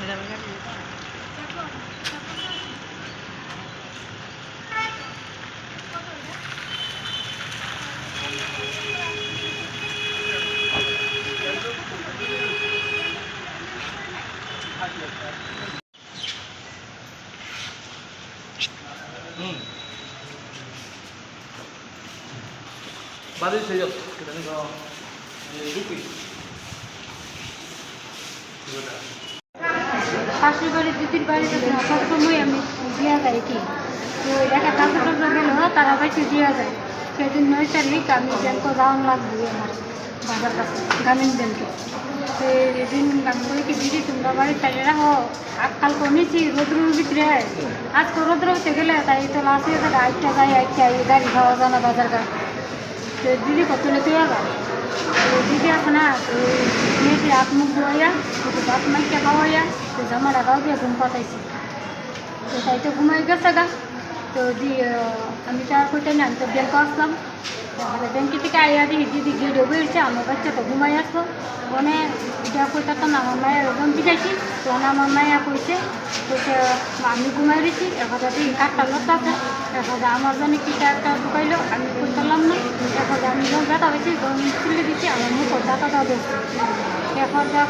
왜냐면 해보고 응. 말을 이거 이제 눕고 있어. 그거다. পাশের বাড়ি দিদির বাড়িতে তো সবসময় আমি দেওয়া যায় কি তো একটা কাঁচা টাচা গেল তারা বাড়িতে দেওয়া যায় সেদিন নয় তারিখ আমি ব্যাংকে যাওয়ান লাগবে আমার বাবার কাছে গ্রামীণ ব্যাংকে তো এদিন আমি বলি কি দিদি তোমরা বাড়ির সাইডে রাখো আজকাল কমেছি রোদ্রুর ভিতরে আজকে রোদ্র হতে গেলে তাই তো লাস্টে তাহলে আইটা যাই আইটা এই গাড়ি খাওয়া জানা বাজার ঘাট তো দিদি কত লেতে যাবা তো দিদি আছে না তো মেয়েটি হাত মুখ ধোয়া তো বাপ মাইকে খাওয়াইয়া তো জামা টাকাও দিয়ে ঘুম পাতাইছি। তো তাই তো ঘুমাই গেছে গা। তো দি আমি তো আর কইতে না আমি তো ব্যাংকে আসলাম। তারপরে ব্যাংকে থেকে আইয়া দিই দিদি গেটে বেরোচ্ছে আমার বাচ্চা তো ঘুমাই আসব মানে এটা কইতা তো না, আমার মায়ের ওজন দিয়েছি তখন আমার মায়া কইছে কইছে, আমি ঘুমাই দিয়েছি এখন দিন কাঠটা লোক আছে এখন আমার জন্য কিটা একটা ঢুকাইলো, আমি কই পারলাম না এখন আমি যখন ব্যথা হয়েছি তখন তুলে দিচ্ছি আমার মুখ ব্যথাটা ধরছে এখন যা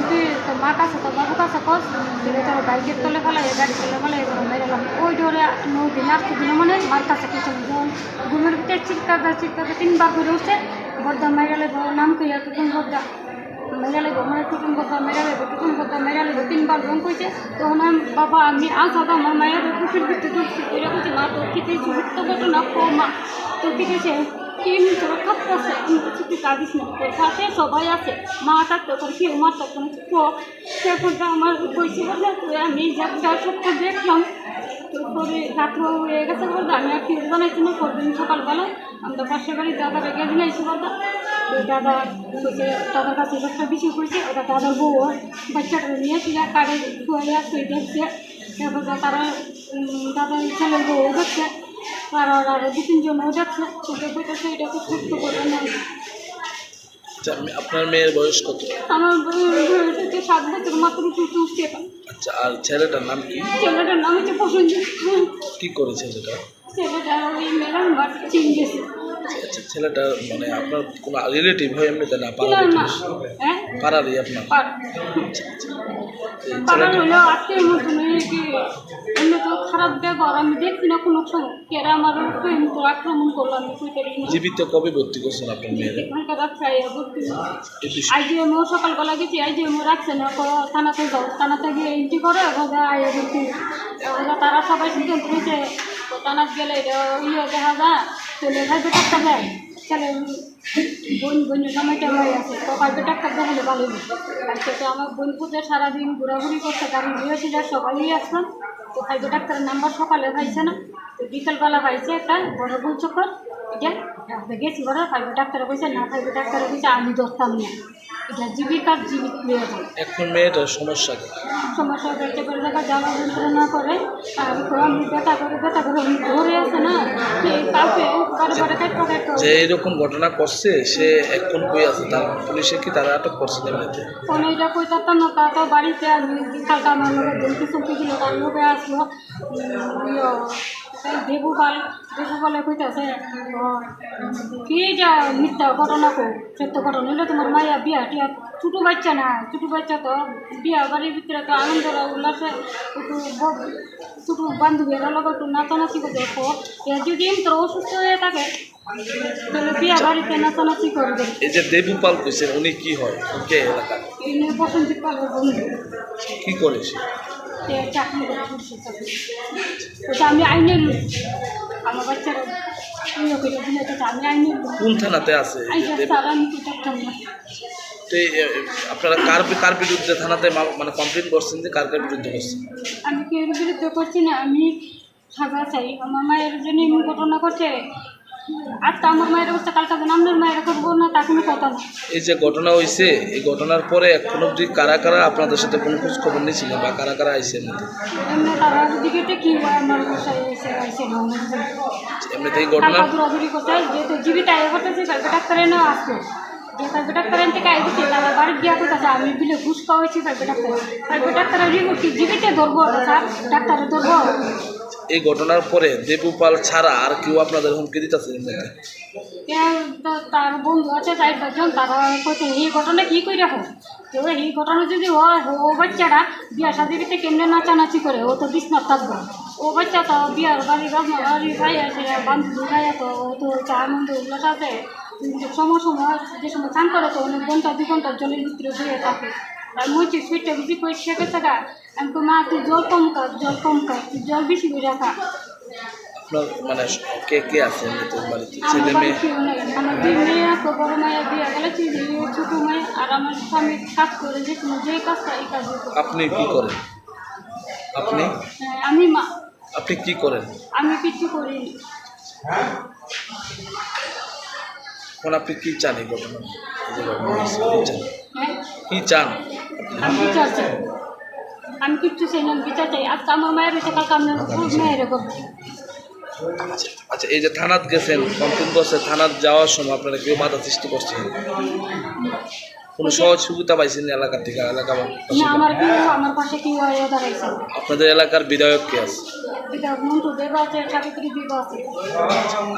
তুই তো মা কাছে তো বাবু কাছে কস দিলে তোর বাইকের তলে ফেলাই গাড়ি তলে ফেলাই মেরেলাম ওই ধরে নদী নাচতে দিল মানে মার কাছে কিছু ঘুমের ভিতরে চিৎকার চিৎকার তিনবার করে উঠছে বদ্দা মেরালে নাম কইয়া টুকুন বদ্দা মেরা লাগবো মানে টুকুন বদ্দা মেরা লাগবো টুকুন বদ্দা মেরা লাগবো তিনবার রং কইছে তখন আমি বাবা আমি আসা তো আমার মায়ের পুকুর ভিতরে ঢুকছি এরা কইছে মা তোর খেতে সত্য ঘটনা কো মা তোর কি তোর খাচ্ছে আমি কিছু তুই কাঁদিস না তোর পাশে সবাই আছে মা থাকতে তোর কেউ মা থাকতো না সে পর্যন্ত আমার কইছে বলে তুই আমি যাত্রা সত্য দেখলাম তারপরে রাত্র হয়ে গেছে বলতে আমি আর ফিরে বানাইছি না পরদিন সকালবেলা আমরা পাশের বাড়ি দাদা রেখে দিন এসে বলতো দাদা কইছে দাদার কাছে একটা বিষয় করেছে ওটা দাদার বউ বাচ্চাটা নিয়েছিল কারে শুয়ে শুয়ে দেখছে তারপর তারা উম, দাদার ছেলের বউ দেখছে আরও দু তিনজন এটাকে করে না আচ্ছা আপনার মেয়ের বয়স কত? আমার বয়স হচ্ছে সাত বছর মাত্র টুটু আচ্ছা আর ছেলেটার নাম কি? ছেলেটার নাম হচ্ছে প্রসেনজিৎ কি করে ছেলেটা? ছেলেটা ওই মেলাম বাট চিন গেছে আচ্ছা ছেলেটা মানে আপনার কোনো রিলেটিভ হয় এমনিতে না না হ্যাঁ? পাড়ারই আপনার? পাড়ার ছেলেটা হলো আত্মীয় মতন কি অন্য তো খারাপ ব্যবহার আমি দেখছি না কোনো কেরা আমার তো আক্রমণ করল আমি জীবিত কবে ভর্তি করছেন আপনার মেয়েরা? এখানকার রাত্রে ভর্তি এই বিষয় আই যে সকালবেলা গেছি আই যে রাখছে না থানাতে যাও। থানাতে গিয়ে এন্ট্রি করে ওখানে আইয়া ভর্তি। তারা সবাই সিদ্ধান্ত নিয়েছে তো থানাত গেলে ইয়ে দেখা যায় চলে ভাইবে ডাক্তার দেয়। চলে, বোন বোন সময়টা হয়ে আছে তো টাকা দেখালে ভালো আর তো আমার বোন পুজো সারাদিন ঘোরাঘুরি করছে গাড়ি দিয়েছিল সবাই আসলাম। তো ভাইবে ডাক্তারের নাম্বার সকালে পাইছে না। তো বিকালবেলা পাইছে একটা বড় ভুল চক্কর এটা গেছি বড় ফাইভে ডাক্তারে কইছে না ফাইভে ডাক্তারে কইছে আমি ধরতাম না। এটা জীবিকার জীবিত প্রয়োজন এখন মেয়েটার সমস্যা সমস্যা হচ্ছে করে দেখা জ্বালা যন্ত্রণা করে আর আমি ব্যথা করে ব্যথা করে ধরে আছে না যে কাউকে যে এরকম ঘটনা করছে সে এখন কই আছে? তার পুলিশে কি তারা আটক করছে এমনিতে? কোনো এটা কইতাম না তা তো বাড়িতে আমি বিকালটা আমার লোকের চলতে ছিল তার লোকে আসলো। দেবুপাল দেবুপালে কইতাছে কি যা মিথ্যা ঘটনা কো সত্য ঘটনা হইলে তোমার মায়া বিয়া টিয়া ছোটো বাচ্চা না ছোটো বাচ্চা তো বিয়া বাড়ির ভিতরে তো আনন্দ উল্লাসে একটু ছোটো বান্ধবীরা লোক একটু নাচানাচি করে দেখো যদি অসুস্থ হয়ে থাকে তাহলে বিয়া বাড়িতে নাচানাচি করবে। এই যে দেবুপাল কইছেন উনি কি হয়? কে বসন্ত কি করে সে সে? চাকরি ওটা আমি আইনের লোক আমার বাচ্চারা আমি আইনের কোন থানাতে আছে? আপনারা কার কার বিরুদ্ধে থানাতে মানে কমপ্লেন করছেন যে কার কার বিরুদ্ধে করছেন? আমি কেউ বিরুদ্ধে করছি না? আমি সাজা চাই। আমার মায়ের জন্য ঘটনা করছে আজকে আমার মায়ের অবস্থা কালকে যেন আপনার মায়ের করব না তা কোনো কথা না এই যে ঘটনা হয়েছে এই ঘটনার পরে এখন অব্দি কারা কারা আপনাদের সাথে কোনো খোঁজ খবর নিয়েছিল বা কারা কারা আইসে এমনিতে এমনি তারা দিকে কি হয় আমার বাসায় এসে আইসে না এমনিতে এই ঘটনা? দৌড়াদৌড়ি করতে যেহেতু জীবিত আয় করতেছে ডাক্তারে না আসছে প্রাইভেট ডাক্তারের থেকে আই দিচ্ছে তারা বাড়ির গিয়া আমি বিলে ঘুষ খাওয়াইছি প্রাইভেট ডাক্তার প্রাইভেট ডাক্তারের রিপোর্ট জীবিতে ধরবো স্যার ডাক্তারে ধরবো। এই ঘটনার পরে দেবুপাল ছাড়া আর কেউ আপনাদের হুমকি দিতেছে তার বন্ধু আছে, চার পাঁচজন তারা কইতে এই ঘটনা কি করে হোক তো এই ঘটনা যদি হয়, ও বাচ্চাটা বিয়া শাদিতে কেমনে নাচানাচি করে? ও তো বিছনা থাকবে। ও বাচ্চা তো বিয়ার বাড়ি রাজনা বাড়ি, ভাই আছে, বান্ধবী ভাই তো ও তো চা আনন্দ ওগুলো সাথে সময় সময় যে সময় চান করে, তো অনেক ঘণ্টা দু ঘণ্টার জলের ভিতরে শুয়ে থাকে। আর মুচি সুইটটা বেশি করে শেখে থাকা আমি তো মা তুই জল কম কাজ জল কম কাজ তুই জল বেশি করে আপনার মানে কে কে আছে এমনিতে বাড়িতে? ছেলে মেয়ে? আমার দুই মেয়ে আছে বড় মায়ের বিয়ে গেলেছি ছোটো মেয়ে আর আমার স্বামী কাজ করে যে কোনো যে কাজটা এই কাজ আপনি কি করেন? আপনি? আমি মা। আপনি কি করেন? আমি কিছু করি এখন আপনি কি চান এই ঘটনা এই যে ঘটনা হয়েছে, কি চান? আমি বিচার চাই। আমি কিচ্ছু চাই না বিচার চাই। আজকে আমার মায়ের হয়েছে কালকে আপনার মেয়ের করব আচ্ছা, আচ্ছা এই যে থানাত গেছেন কমপ্লেন করছে থানাত যাওয়ার সময় আপনারা কেউ বাধা সৃষ্টি করছেন? কোনো সহজ সুবিধা পাইছেন এলাকা থেকে এলাকা আপনাদের এলাকার বিধায়ক কে আছে?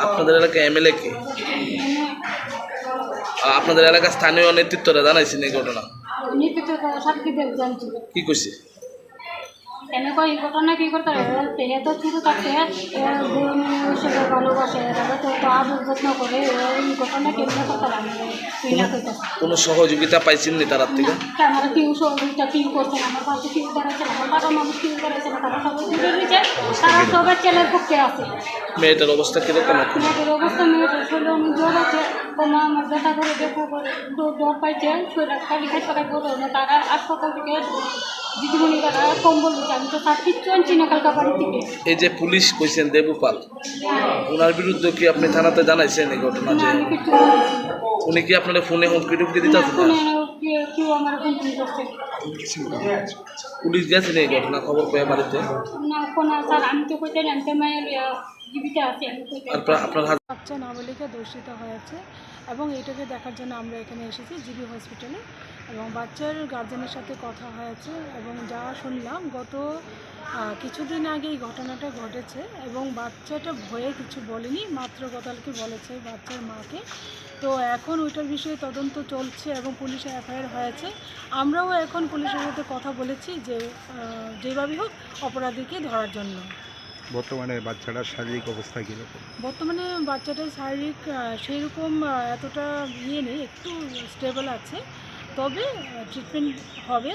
আপনাদের এলাকায় এমএলএ কে? আপনাদের এলাকার স্থানীয় নেতৃত্বরা জানাইছেন এই ঘটনা? তো সাবিত্রী কি কইছে এনেকুৱা ঘটনা কি করতে তেহেতো ছোটো থাকতে বোন হিসেবে ভালোবাসে তারপরে তো তো আদর যত্ন করে এই কেমনে করতে লাগে তুই না করতে কোনো সহযোগিতা পাইছেন নি তার থেকে আমার কেউ সহযোগিতা কেউ করছে না আমার পাশে কেউ করেছে না আমার বাবা মানুষ কেউ করেছে না তারা সবাই দূরে রয়েছে তারা সবার ছেলের পক্ষে আছে মেয়েটার অবস্থা কীরকম মেয়েদের অবস্থা মেয়েদের শরীরে অনেক জ্বর আছে কোনো আমার ব্যথা করে দেখো জ্বর- পাইছে শরীর খালি খাই পাকাই বলো না তারা থেকে দিদিমণি তারা কম্বল আমি তো তার কিচ্ছু আনছি না কালকা বাড়ি থেকে এই যে পুলিশ কইছেন দেবুপাল ওনার বিরুদ্ধে কি আপনি থানাতে জানাইছেন এই ঘটনা যে। উনি কি আপনার ফোনে হুমকি টুমকি না, কেউ- আমার করছে। পুলিশ গেছেন এই ঘটনা খবর পেয়ে বাড়িতে? না ফোন স্যার আমি তো কইতে আমি তো মায়ের জীবিত আছি আপনার বাচ্চা নাবালিকা দর্শিত হয়েছে এবং এটাকে দেখার জন্য আমরা এখানে এসেছি জিবি হসপিটালে। এবং বাচ্চার গার্জেনের সাথে কথা হয়েছে এবং যা শুনলাম গত কিছুদিন আগে এই ঘটনাটা ঘটেছে এবং বাচ্চাটা ভয়ে কিছু বলেনি মাত্র গতকালকে বলেছে বাচ্চার মাকে। তো এখন ওইটার বিষয়ে তদন্ত চলছে এবং পুলিশে এফআইআর হয়েছে। আমরাও এখন পুলিশের সাথে কথা বলেছি যে যেভাবেই হোক অপরাধীকে ধরার জন্য। বর্তমানে বাচ্চাটার শারীরিক অবস্থা কীরকম? বর্তমানে বাচ্চাটার শারীরিক সেরকম এতটা ইয়ে নেই একটু স্টেবল আছে। তবে ট্রিটমেন্ট হবে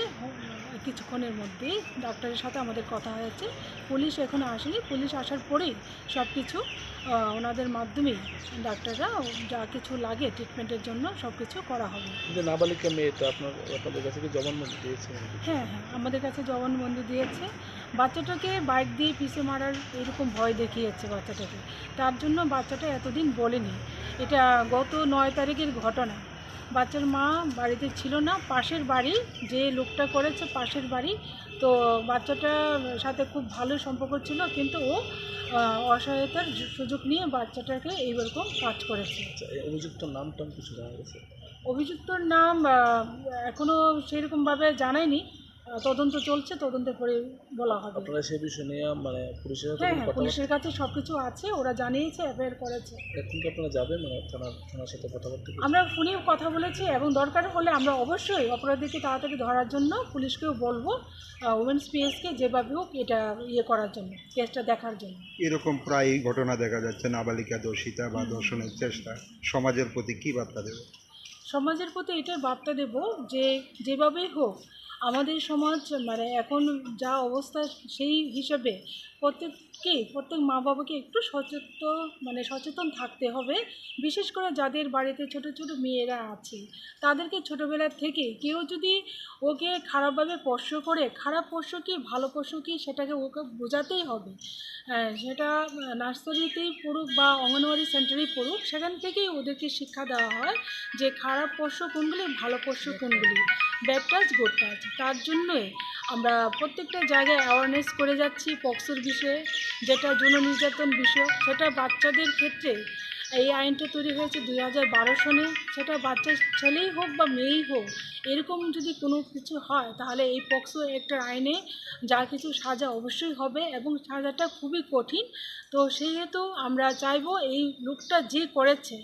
কিছুক্ষণের মধ্যেই। ডাক্তারের সাথে আমাদের কথা হয়েছে। পুলিশ এখন আসেনি। পুলিশ আসার পরেই সব কিছু ওনাদের মাধ্যমেই ডাক্তাররা যা কিছু লাগে ট্রিটমেন্টের জন্য সব কিছু করা হবে। নাবালিকা মেয়েটা আপনার আপনাদের কাছে কি জবানবন্দি দিয়েছে? হ্যাঁ হ্যাঁ আমাদের কাছে জবানবন্দি দিয়েছে। বাচ্চাটাকে বাইক দিয়ে পিছে মারার এরকম ভয় দেখিয়েছে বাচ্চাটাকে। তার জন্য বাচ্চাটা এতদিন বলেনি। এটা গত নয় তারিখের ঘটনা। বাচ্চার মা বাড়িতে ছিল না পাশের বাড়ি যে লোকটা করেছে পাশের বাড়ি। তো বাচ্চাটার সাথে খুব ভালো সম্পর্ক ছিল কিন্তু ও অসহায়তার সুযোগ নিয়ে বাচ্চাটাকে এইরকম কাজ করেছে। অভিযুক্ত অভিযুক্তর নাম টাম কিছু জানা গেছে? অভিযুক্তর নাম এখনও সেরকমভাবে জানায়নি। তদন্ত চলছে তদন্তের পরে বলা হবে। আপনারা সেই বিষয় নিয়ে মানে পুলিশের সাথে হ্যাঁ হ্যাঁ পুলিশের কাছে সব কিছু আছে ওরা জানিয়েছে এফআইআর করেছে। এখন কি আপনারা যাবেন? মানে থানার থানার সাথে কথাবার্তা কি? আমরা ফোনেও কথা বলেছি এবং দরকার হলে আমরা অবশ্যই অপরাধীকে তাড়াতাড়ি ধরার জন্য পুলিশকেও বলব উমেন্স পিএসকে যেভাবে হোক এটা ইয়ে করার জন্য কেসটা দেখার জন্য। এরকম প্রায় ঘটনা দেখা যাচ্ছে নাবালিকা দর্শিতা বা দর্শনের চেষ্টা। সমাজের প্রতি কী বার্তা দেবে? সমাজের প্রতি এটার বার্তা দেব যে যেভাবেই হোক আমাদের সমাজ মানে এখন যা অবস্থা সেই হিসেবে প্রত্যেককে প্রত্যেক মা বাবাকে একটু সচেতন মানে সচেতন থাকতে হবে। বিশেষ করে যাদের বাড়িতে ছোট ছোট মেয়েরা আছে তাদেরকে ছোটোবেলার থেকে কেউ যদি ওকে খারাপভাবে স্পর্শ করে খারাপ স্পর্শ কি ভালো স্পর্শ কি সেটাকে ওকে বোঝাতেই হবে। হ্যাঁ, সেটা নার্সারিতেই পড়ুক বা অঙ্গনওয়াড়ি সেন্টারেই পড়ুক সেখান থেকেই ওদেরকে শিক্ষা দেওয়া হয় যে খারাপ পোষ্য কোনগুলি ভালো পোষ্য কোনগুলি। ব্যাড ঘটতে আছে তার জন্যই আমরা প্রত্যেকটা জায়গায় অ্যাওয়ারনেস করে যাচ্ছি পক্সোর বিষয়ে, যেটা যৌন নির্যাতন বিষয়। সেটা বাচ্চাদের ক্ষেত্রে এই আইনটা তৈরি হয়েছে দুই হাজার বারো সনে। সেটা বাচ্চা ছেলেই হোক বা মেয়েই হোক এরকম যদি কোনো কিছু হয় তাহলে এই পক্সো একটা আইনে যা কিছু সাজা অবশ্যই হবে এবং সাজাটা খুবই কঠিন। তো সেহেতু আমরা চাইব এই লোকটা যে করেছে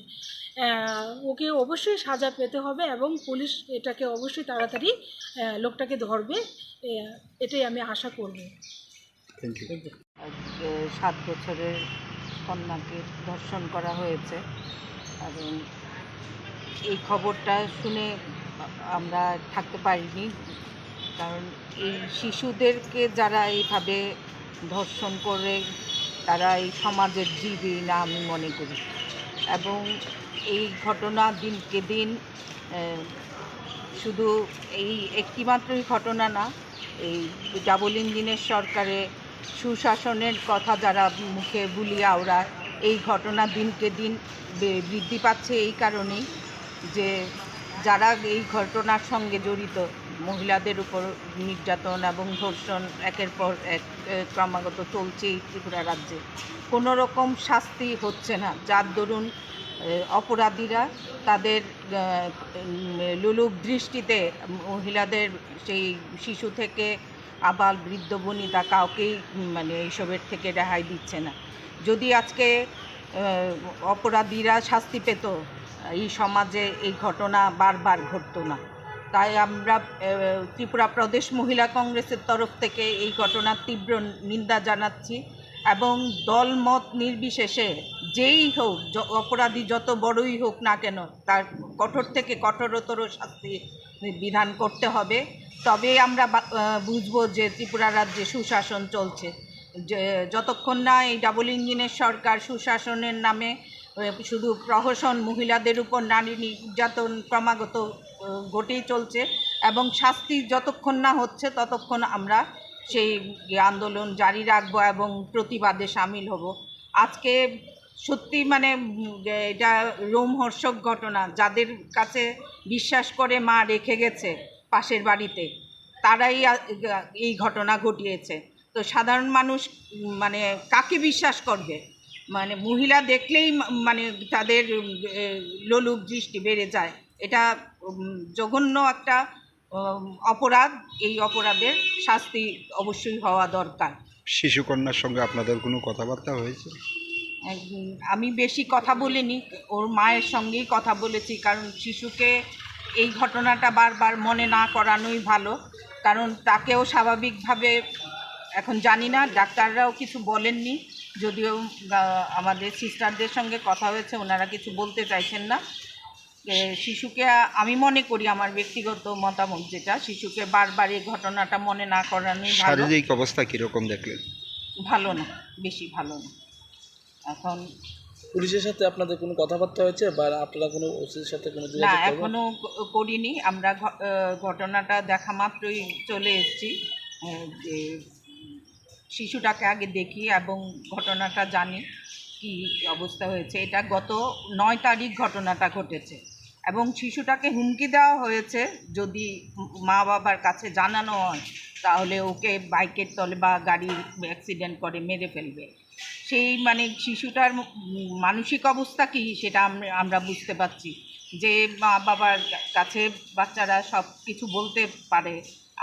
ওকে অবশ্যই সাজা পেতে হবে এবং পুলিশ এটাকে অবশ্যই তাড়াতাড়ি লোকটাকে ধরবে। এটাই আমি আশা করব। থ্যাংক ইউ আজকে সাত বছরের কন্যাকে ধর্ষণ করা হয়েছে। এবং এই খবরটা শুনে আমরা থাকতে পারিনি। কারণ এই শিশুদেরকে যারা এইভাবে ধর্ষণ করে, তারা এই সমাজের জীবী না আমি মনে করি। এবং এই ঘটনা দিনকে দিন শুধু এই একটিমাত্রই ঘটনা না, এই ডাবল ইঞ্জিনের সরকারে সুশাসনের কথা যারা মুখে বুলিয়ে ওরা এই ঘটনা দিনকে দিন বৃদ্ধি পাচ্ছে এই কারণেই যে যারা এই ঘটনার সঙ্গে জড়িত, মহিলাদের উপর নির্যাতন এবং ধর্ষণ একের পর এক ক্রমাগত চলছেই ত্রিপুরা রাজ্যে। কোনো রকম শাস্তি হচ্ছে না। যার দরুন অপরাধীরা তাদের লোলুপ দৃষ্টিতে মহিলাদের সেই শিশু থেকে আবাল বৃদ্ধ বনিতা কাউকেই মানে এইসবের থেকে রেহাই দিচ্ছে না। যদি আজকে অপরাধীরা শাস্তি পেত, এই সমাজে এই ঘটনা বারবার ঘটতো না। তাই আমরা ত্রিপুরা প্রদেশ মহিলা কংগ্রেসের তরফ থেকে এই ঘটনার তীব্র নিন্দা জানাচ্ছি এবং দলমত নির্বিশেষে যেই হোক অপরাধী যত বড়ই হোক না কেন, তার কঠোর থেকে কঠোরতর শাস্তি বিধান করতে হবে। তবে আমরা বুঝব যে ত্রিপুরা রাজ্যে সুশাসন চলছে। যতক্ষণ না এই ডাবল ইঞ্জিনের সরকার সুশাসনের নামে শুধু প্রহসন মহিলাদের উপর নারী নির্যাতন ক্রমাগত ঘটেই চলছে এবং শাস্তি যতক্ষণ না হচ্ছে ততক্ষণ আমরা সেই আন্দোলন জারি রাখব এবং প্রতিবাদে সামিল হব। আজকে সত্যি মানে এটা রোমহর্ষক ঘটনা। যাদের কাছে বিশ্বাস করে মা রেখে গেছে পাশের বাড়িতে। তারাই এই ঘটনা ঘটিয়েছে। তো সাধারণ মানুষ মানে কাকে বিশ্বাস করবে? মানে মহিলা দেখলেই মানে তাদের লোলুপ দৃষ্টি বেড়ে যায়। এটা জঘন্য একটা অপরাধ। এই অপরাধের শাস্তি অবশ্যই হওয়া দরকার। শিশুকন্যার সঙ্গে আপনাদের কোনো কথাবার্তা হয়েছে? আমি বেশি কথা বলিনি। ওর মায়ের সঙ্গেই কথা বলেছি। কারণ শিশুকে এই ঘটনাটা বারবার মনে না করানোই ভালো। কারণ তাকেও স্বাভাবিকভাবে এখন জানি না ডাক্তাররাও কিছু বলেননি। যদিও আমাদের সিস্টারদের সঙ্গে কথা হয়েছে ওনারা কিছু বলতে চাইছেন না। শিশুকে আমি মনে করি আমার ব্যক্তিগত মতামত যেটা শিশুকে বারবার এই ঘটনাটা মনে না করানোই ভালো। শারীরিক অবস্থা কীরকম দেখলেন? ভালো না বেশি ভালো না। এখন পুলিশের সাথে আপনাদের কোনো কথাবার্তা হয়েছে বা আপনারা কোনো ওসির সাথে কোনো না? এখনও করিনি। আমরা ঘটনাটা দেখা মাত্রই চলে এসেছি। যে শিশুটাকে আগে দেখি এবং ঘটনাটা জানি কি অবস্থা হয়েছে। এটা গত নয় তারিখ ঘটনাটা ঘটেছে। এবং শিশুটাকে হুমকি দেওয়া হয়েছে। যদি মা বাবার কাছে জানানো হয় তাহলে ওকে বাইকের তলে বা গাড়ির অ্যাক্সিডেন্ট করে মেরে ফেলবে। সেই মানে শিশুটার মানসিক অবস্থা কি সেটা আমরা বুঝতে পারছি। যে মা বাবার কাছে বাচ্চারা সব কিছু বলতে পারে।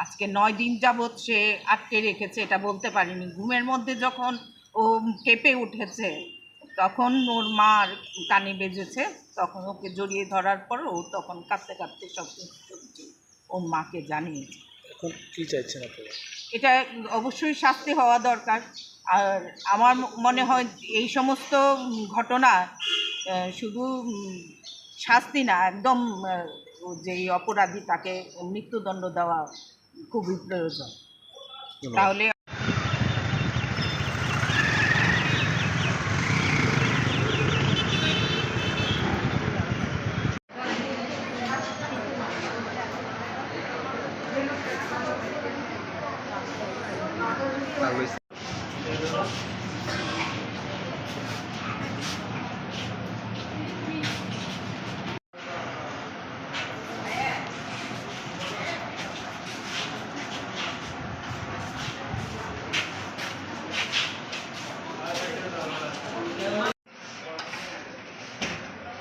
আজকে নয় দিন যাবৎ সে আটকে রেখেছে এটা বলতে পারিনি। ঘুমের মধ্যে যখন ও কেঁপে উঠেছে তখন ওর মার কানে বেজেছে তখন ওকে জড়িয়ে ধরার পর ও তখন কাঁদতে কাঁদতে সব ওর মাকে জানিয়েছে। এখন কি চাইছেন আপনারা? এটা অবশ্যই শাস্তি হওয়া দরকার। আর আমার মনে হয় এই সমস্ত ঘটনা শুধু শাস্তি না একদম যেই অপরাধী তাকে মৃত্যুদণ্ড দেওয়া খুবই প্রয়োজন। তাহলে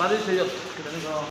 বাড়ি সেই